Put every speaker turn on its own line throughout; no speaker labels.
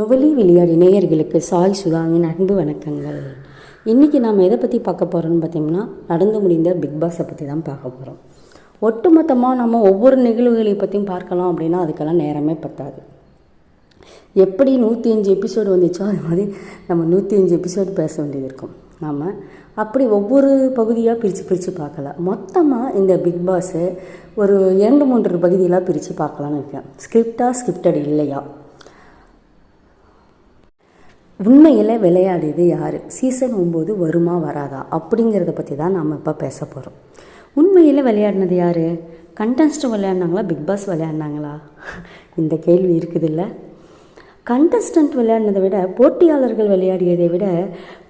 நுவலி விளையாடி நேயர்களுக்கு சாய் சுதாவின் அன்பு வணக்கங்கள். இன்றைக்கி நாம் எதை பற்றி பார்க்க போகிறோம்னு பார்த்தீங்கன்னா நடந்து முடிந்த பிக் பாஸை பற்றி தான் பார்க்க போகிறோம் ஒட்டுமொத்தமாக நம்ம ஒவ்வொரு நிகழ்வுகளை பற்றியும் பார்க்கலாம் அப்படின்னா அதுக்கெல்லாம் நேரமே பத்தாது. எப்படி நூற்றி அஞ்சு எபிசோடு வந்துச்சோ அது மாதிரி நம்ம நூற்றி அஞ்சு எபிசோடு பேச வேண்டியது இருக்கும். நாம் அப்படி ஒவ்வொரு பகுதியாக பிரித்து பிரித்து பார்க்கலாம். மொத்தமாக இந்த பிக் பாஸு ஒரு இரண்டு மூன்று பகுதியெல்லாம் பிரித்து பார்க்கலான்னு இருக்கேன். ஸ்கிரிப்டாக ஸ்கிரிப்டட் இல்லையா? உண்மையில் விளையாடியது யார்? சீசன் ஒம்பது வருமா வராதா? அப்படிங்கிறத பற்றி தான் நாம் இப்போ பேச போகிறோம் உண்மையில் விளையாடினது யார்? கண்டஸ்ட் விளையாடினாங்களா? பிக் பாஸ் விளையாடினாங்களா? இந்த கேள்வி இருக்குதுல்ல. கண்டஸ்டன்ட் விளையாடினதை விட போட்டியாளர்கள் விளையாடியதை விட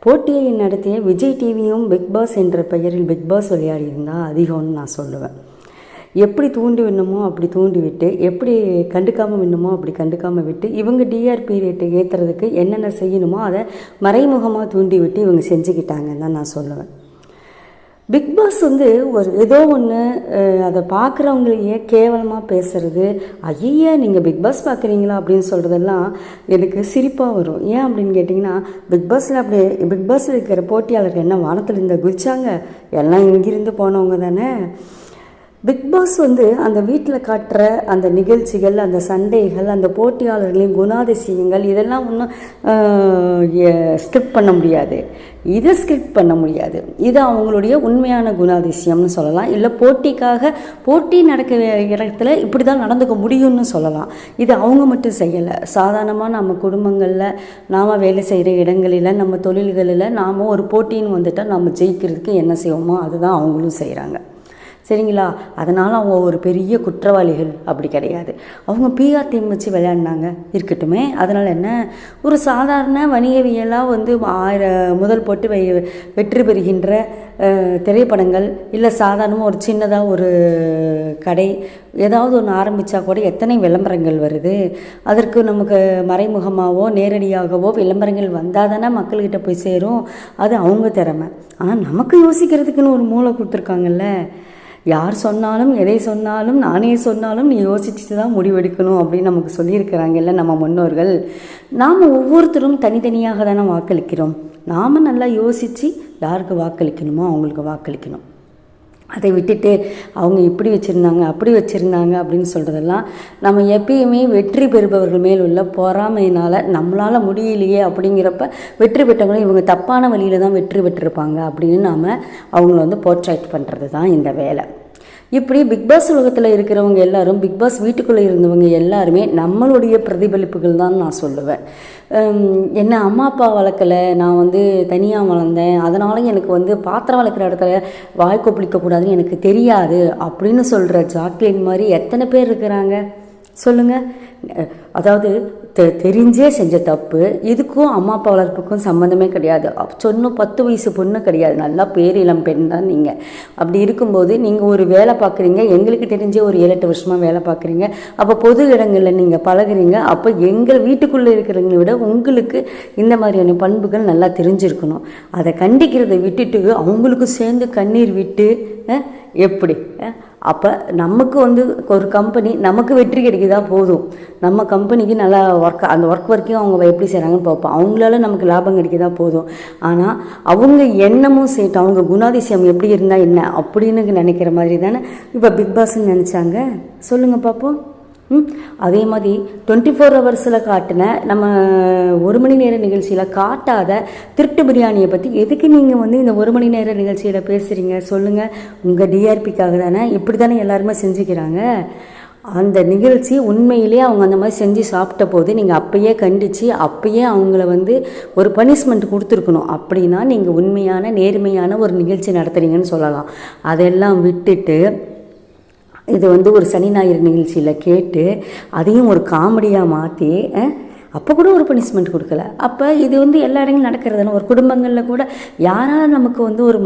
போட்டியை நடத்திய விஜய் டிவியும் பிக் பாஸ் என்ற பெயரில் பிக் பாஸ் விளையாடியிருந்தால் அதிகம்னு நான் சொல்லுவேன். எப்படி தூண்டி விடணுமோ அப்படி தூண்டி விட்டு எப்படி கண்டுக்காமல் விடணுமோ அப்படி கண்டுக்காமல் விட்டு இவங்க டிஆர்பி ரேட்டை ஏற்றுறதுக்கு என்னென்ன செய்யணுமோ அதை மறைமுகமாக தூண்டி விட்டு இவங்க செஞ்சுக்கிட்டாங்கன்னு தான் நான் சொல்லுவேன். பிக் பாஸ் வந்து ஒரு ஏதோ ஒன்று அதை பார்க்குறவங்களையே கேவலமாக பேசுகிறது ஐயா நீங்கள் பிக் பாஸ் பார்க்குறீங்களா அப்படின்னு சொல்கிறதெல்லாம் எனக்கு சிரிப்பாக வரும். ஏன் அப்படின்னு கேட்டிங்கன்னா பிக் பாஸில் அப்படி பிக் பாஸில் இருக்கிற போட்டியாளர்கள் என்ன வானத்தில் இருந்த குதிச்சாங்க? எல்லாம் இங்கிருந்து போனவங்க தானே? பிக் பாஸ் வந்து அந்த வீட்டில் காட்டுற அந்த நிகழ்ச்சிகள் அந்த சண்டைகள் அந்த போட்டியாளர்களின் குணாதிசயங்கள் இதெல்லாம் ஒன்றும் ஸ்கிரிப்ட் பண்ண முடியாது. இதை ஸ்கிரிப்ட் பண்ண முடியாது. இது அவங்களுடைய உண்மையான குணாதிசயம்னு சொல்லலாம். இல்லை போட்டிக்காக போட்டி நடக்க இடத்துல இப்படி தான் நடந்துக்க முடியும்னு சொல்லலாம். இது அவங்க மட்டும் செய்யலை. சாதாரணமாக நம்ம குடும்பங்களில் நாம் வேலை செய்கிற இடங்களில் நம்ம தொழில்களில் நாம் ஒரு போட்டின்னு வந்துட்டால் நம்ம ஜெயிக்கிறதுக்கு என்ன செய்வோமோ அதுதான் அவங்களும் செய்கிறாங்க சரிங்களா? அதனால் அவங்க ஒரு பெரிய குற்றவாளிகள் அப்படி கிடையாது. அவங்க பிஆர் டீம் வச்சு விளையாடினாங்க. இருக்கட்டுமே. அதனால் என்ன? ஒரு சாதாரண வணிகவியலாக வந்து ஆயிரம் முதல் போட்டு வை வெற்றி பெறுகின்ற திரைப்படங்கள் இல்லை சாதாரணமாக ஒரு சின்னதாக ஒரு கடை ஏதாவது ஒன்று ஆரம்பித்தா கூட எத்தனை விளம்பரங்கள் வருது? அதற்கு நமக்கு மறைமுகமாகவோ நேரடியாகவோ விளம்பரங்கள் வந்தால் தானே மக்கள்கிட்ட போய் சேரும். அது அவங்க திறமை. ஆனால் நமக்கு யோசிக்கிறதுக்குன்னு ஒரு மூளை கொடுத்துருக்காங்கல்ல? யார் சொன்னாலும் எதை சொன்னாலும் நானே சொன்னாலும் நீ யோசிச்சுட்டு தான் முடிவெடுக்கணும் அப்படின்னு நமக்கு சொல்லியிருக்கிறாங்கல்ல நம்ம முன்னோர்கள். நாம் ஒவ்வொருத்தரும் தனித்தனியாக தானே வாக்களிக்கிறோம். நாம் நல்லா யோசித்து யாருக்கு வாக்களிக்கணுமோ அவங்களுக்கு வாக்களிக்கணும். அதை விட்டுட்டு அவங்க இப்படி வச்சுருந்தாங்க அப்படி வச்சுருந்தாங்க அப்படின்னு சொல்கிறதெல்லாம் நம்ம எப்பயுமே வெற்றி பெறுபவர்கள் மேல் உள்ள பொறாமையினால் நம்மளால் முடியலையே அப்படிங்கிறப்ப வெற்றி பெற்றவங்களும் இவங்க தப்பான வழியில் தான் வெற்றி பெற்றிருப்பாங்க அப்படின்னு நாம் அவங்கள வந்து போர்ட்ரேட் பண்ணுறது தான் இந்த வேலை. இப்படி பிக் பாஸ் உலகத்தில் இருக்கிறவங்க எல்லாரும் பிக் பாஸ் வீட்டுக்குள்ளே இருந்தவங்க எல்லாருமே நம்மளுடைய பிரதிபலிப்புகள் தான் நான் சொல்லுவேன். என்ன அம்மா அப்பா வளர்க்கலை நான் வந்து தனியாக வளர்ந்தேன் அதனால எனக்கு வந்து பாத்திரம் வளர்க்குற இடத்துல வாய் பிடிக்கக்கூடாதுன்னு எனக்கு தெரியாது அப்படின்னு சொல்கிற ஜாக்லின் மாதிரி எத்தனை பேர் இருக்கிறாங்க? சொல்லுங்கள் அதாவது தெ தெரிஞ்சே செஞ்ச தப்பு. இதுக்கும் அம்மா அப்பா வளர்ப்புக்கும் சம்மந்தமே கிடையாது. சொன்னும் பத்து வயசு பொண்ணு கிடையாது. நல்லா பேர் இளம் பெண் தான் நீங்கள் அப்படி இருக்கும்போது நீங்கள் ஒரு வேலை பார்க்குறீங்க. எங்களுக்கு தெரிஞ்சே ஒரு ஏழு எட்டு வருஷமாக வேலை பார்க்குறீங்க. அப்போ பொது இடங்களில் நீங்கள் பழகுறீங்க. அப்போ எங்கள் வீட்டுக்குள்ளே இருக்கிறவங்களை விட உங்களுக்கு இந்த மாதிரியான பண்புகள் நல்லா தெரிஞ்சிருக்கணும். அதை கண்டிக்கிறதை விட்டுட்டு அவங்களுக்கும் சேர்ந்து கண்ணீர் விட்டு எப்படி அப்போ நமக்கு வந்து ஒரு கம்பெனி நமக்கு வெற்றி கிடைக்குதா போதும். நம்ம கம்பெனிக்கு நல்லா ஒர்க் அந்த ஒர்க் ஒர்க்கையும் அவங்க எப்படி செய்கிறாங்கன்னு பார்ப்போம். அவங்களால நமக்கு லாபம் கிடைக்குதா போதும். ஆனால் அவங்க எண்ணமும் செய்யட்டும் அவங்க குணாதிசயம் எப்படி இருந்தால் என்ன அப்படின்னு நினைக்கிற மாதிரி தானே இப்போ பிக் பாஸ்ன்னு நினச்சாங்க. சொல்லுங்கள் பார்ப்போம் அதே மாதிரி டுவெண்ட்டி ஃபோர் ஹவர்ஸில் காட்டின நம்ம ஒரு மணி நேர நிகழ்ச்சியில் காட்டாத திருட்டு பிரியாணியை பற்றி எதுக்கு நீங்கள் வந்து இந்த ஒரு மணி நேர நிகழ்ச்சியில் பேசுகிறீங்க சொல்லுங்கள் உங்கள் டிஆர்பிக்காக தானே. இப்படி தானே எல்லாருமே செஞ்சுக்கிறாங்க. அந்த நிகழ்ச்சி உண்மையிலேயே அவங்க அந்த மாதிரி செஞ்சு சாப்பிட்ட போது நீங்கள் அப்பயே கண்டித்து அப்பயே அவங்கள வந்து ஒரு பனிஷ்மெண்ட் கொடுத்துருக்கணும். அப்படின்னா நீங்கள் உண்மையான நேர்மையான ஒரு நிகழ்ச்சி நடத்துகிறீங்கன்னு சொல்லலாம். அதெல்லாம் விட்டுட்டு இது வந்து ஒரு சனி ஞாயிறு நிகழ்ச்சியில் கேட்டு அதையும் ஒரு காமெடியாக மாற்றி அப்போ கூட ஒரு பனிஷ்மெண்ட் கொடுக்கல. அப்போ இது வந்து எல்லா இடங்களும் நடக்கிறதுனா ஒரு குடும்பங்களில் கூட யாரால் நமக்கு வந்து ஒரு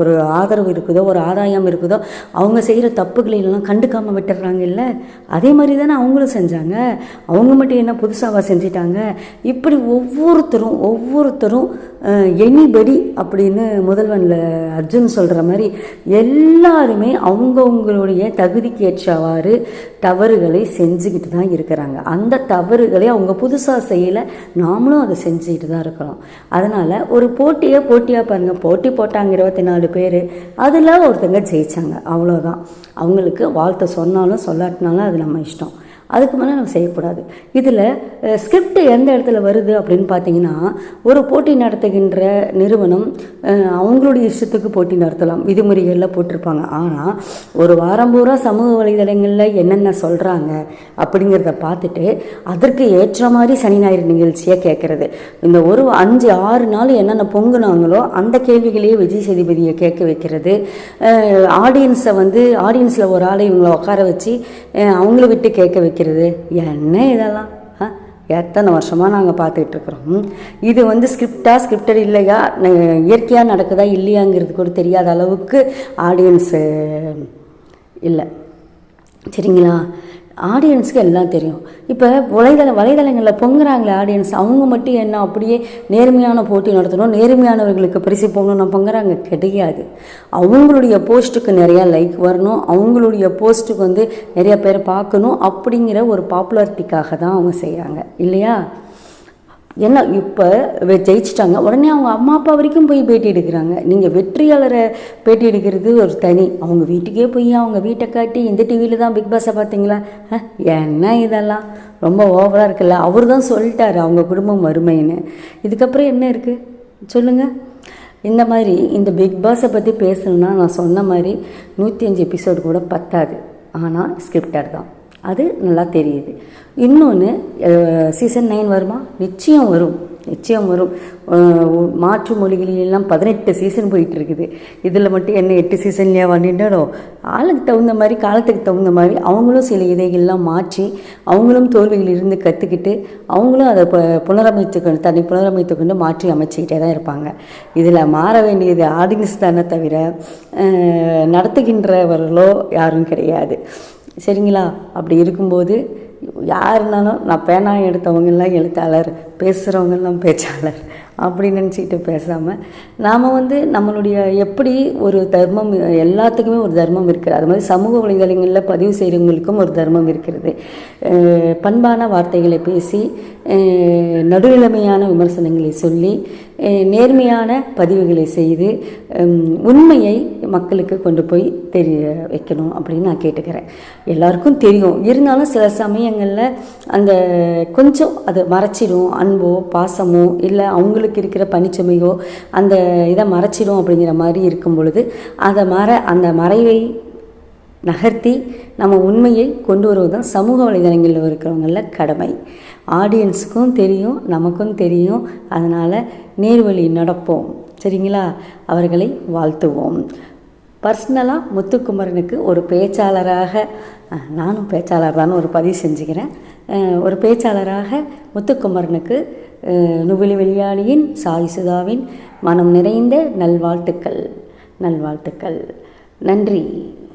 ஒரு ஆதரவு இருக்குதோ ஒரு ஆதாயம் இருக்குதோ அவங்க செய்கிற தப்புகளெல்லாம் கண்டுக்காமல் விட்டுடுறாங்க இல்லை அதே மாதிரி தானே அவங்களும் செஞ்சாங்க. அவங்க மட்டும் என்ன புதுசாக செஞ்சிட்டாங்க? இப்படி ஒவ்வொருத்தரும் ஒவ்வொருத்தரும் எனிபடி அப்படின்னு முதல்வனில் அர்ஜுன் சொல்கிற மாதிரி எல்லாருமே அவங்கவுங்களுடைய தகுதிக்கு ஏற்றவாறு தவறுகளை செஞ்சுக்கிட்டு தான் இருக்கிறாங்க. அந்த தவறுகளை அவங்க அவங்க புதுசாக செய்யலை நாமளும் அதை செஞ்சுட்டு தான் இருக்கிறோம். அதனால் ஒரு போட்டியை போட்டியாக பாருங்கள் போட்டி போட்டாங்க இருபத்தி நாலு பேர் அதில் ஒருத்தங்க ஜெயித்தாங்க அவ்வளோதான் அவங்களுக்கு வாழ்த்த சொன்னாலும் சொல்லாட்டினாலும் அது நம்ம இஷ்டம். அதுக்கு மேலே நம்ம செய்யக்கூடாது. இதில் ஸ்கிரிப்ட் எந்த இடத்துல வருது அப்படின்னு பார்த்தீங்கன்னா ஒரு போட்டி நடத்துகின்ற நிறுவனம் அவங்களுடைய இஷ்டத்துக்கு போட்டி நடத்தலாம். விதிமுறைகளில் போட்டிருப்பாங்க. ஆனால் ஒரு வாரம் பூரா சமூக வலைதளங்களில் என்னென்ன சொல்கிறாங்க அப்படிங்கிறத பார்த்துட்டு அதற்கு ஏற்ற மாதிரி சனி ஞாயிறு நிகழ்ச்சியை கேட்குறது இந்த ஒரு அஞ்சு ஆறு நாள் என்னென்ன பொங்குனாங்களோ அந்த கேள்விகளையே விஜய் சேதுபதியை கேட்க வைக்கிறது. ஆடியன்ஸை வந்து ஆடியன்ஸில் ஒரு ஆளை இவங்களை உட்கார வச்சு அவங்கள விட்டு கேட்க வைக்கிறது. என்ன இதெல்லாம்? எத்தனை வருஷமாக நாங்கள் பார்த்துக்கிட்டு இருக்கிறோம். இது வந்து ஸ்கிரிப்டா ஸ்கிரிப்டட் இல்லையா? இயற்கையாக நடக்குதா? இல்லையாங்கிறது கூட தெரியாத அளவுக்கு ஆடியன்ஸு இல்லை. சரிங்களா? ஆடியன்ஸுக்கு எல்லாம் தெரியும். இப்போ வலைதள வலைதளங்களில் பொங்குறாங்களே ஆடியன்ஸ் அவங்க மட்டும் என்ன அப்படியே நேர்மையான போட்டி நடத்தணும் நேர்மையானவர்களுக்கு பரிசு போகணும்னு பொங்குறாங்க? கிடையாது. அவங்களுடைய போஸ்ட்டுக்கு நிறையா லைக் வரணும். அவங்களுடைய போஸ்ட்டுக்கு வந்து நிறைய பேர் பார்க்கணும் அப்படிங்கிற ஒரு பாப்புலாரிட்டிக்காக தான் அவங்க செய்கிறாங்க இல்லையா? என்ன இப்போ ஜெயிச்சிட்டாங்க. உடனே அவங்க அம்மா அப்பா வரைக்கும் போய் பேட்டி எடுக்கிறாங்க. நீங்கள் வெற்றியாளரை பேட்டி எடுக்கிறது ஒரு தனி. அவங்க வீட்டுக்கே போய் அவங்க வீட்டை காட்டி இந்த டிவியில் தான் பிக் பாஸை பார்த்தீங்களா? என்ன இதெல்லாம்? ரொம்ப ஓவராக இருக்குல்ல. அவர் தான் சொல்லிட்டாரு அவங்க குடும்பம் வறுமைன்னு. இதுக்கப்புறம் என்ன இருக்குது சொல்லுங்கள் இந்த மாதிரி இந்த பிக் பாஸை பற்றி பேசணுன்னா நான் சொன்ன மாதிரி நூற்றி அஞ்சு எபிசோடு கூட பத்தாது. ஆனால் ஸ்கிரிப்டர் தான். அது நல்லா தெரியுது. இன்னொன்று சீசன் நைன் வருமா? நிச்சயம் வரும். நிச்சயம் வரும். மாற்று மொழிகளிலெல்லாம் பதினெட்டு சீசன் போயிட்டு இருக்குது இதில் மட்டும் என்ன எட்டு சீசன்லையா வந்துட்டோம் ஆளுக்கு தகுந்த மாதிரி காலத்துக்கு தகுந்த மாதிரி அவங்களும் சில இதைகள்லாம் மாற்றி அவங்களும் தோல்வியில் இருந்து கற்றுக்கிட்டு அவங்களும் அதை புனரமைத்து புனரமைத்துக்கொண்டு தன்னை புனரமைத்துக்கொண்டு மாற்றி அமைச்சிக்கிட்டே தான் இருப்பாங்க. இதில் மாற வேண்டியது ஆடியன்ஸ் தானே தவிர நடத்துகின்றவர்களோ யாரும் கிடையாது. சரிங்களா? அப்படி இருக்கும்போது யாருனாலும் நான் பேனா எடுத்தவங்கெல்லாம் எழுத்தாளர் பேசுகிறவங்கெல்லாம் பேச்சாளர் அப்படி நினச்சிக்கிட்டு பேசாமல் நாம் வந்து நம்மளுடைய எப்படி ஒரு தர்மம் எல்லாத்துக்குமே ஒரு தர்மம் இருக்குது அது மாதிரி சமூக வலைதளங்களில் பதிவு செய்கிறவங்களுக்கும் ஒரு தர்மம் இருக்கிறது. பண்பான வார்த்தைகளை பேசி நடுநிலைமையான விமர்சனங்களை சொல்லி நேர்மையான பதிவுகளை செய்து உண்மையை மக்களுக்கு கொண்டு போய் தெரிய வைக்கணும் அப்படின்னு நான் கேட்டுக்கிறேன். எல்லாருக்கும் தெரியும். இருந்தாலும் சில சமயங்களில் அந்த கொஞ்சம் அதை மறைச்சிடும் அன்போ பாசமோ இல்லை அவங்களுக்கு இருக்கிற பனிச்சுமையோ அந்த இதை மறைச்சிடும் அப்படிங்கிற மாதிரி இருக்கும் பொழுது அதை மற அந்த மறைவை நகர்த்தி நம்ம உண்மையை கொண்டு வருவது தான் சமூக வலைதளங்களில் இருக்கிறவங்கள கடமை. ஆடியன்ஸுக்கும் தெரியும் நமக்கும் தெரியும். அதனால் நேர்வழி நடப்போம். சரிங்களா? அவர்களை வாழ்த்துவோம். பர்சனலாக முத்துக்குமரனுக்கு ஒரு பேச்சாளராக நானும் பேச்சாளர் தான் ஒரு பதிவு செஞ்சுக்கிறேன். ஒரு பேச்சாளராக முத்துக்குமரனுக்கு அஹ், நுவிலி வெளியாளியின் சாய் சுதாவின் மனம் நிறைந்த நல்வாழ்த்துக்கள். நல்வாழ்த்துக்கள். நன்றி.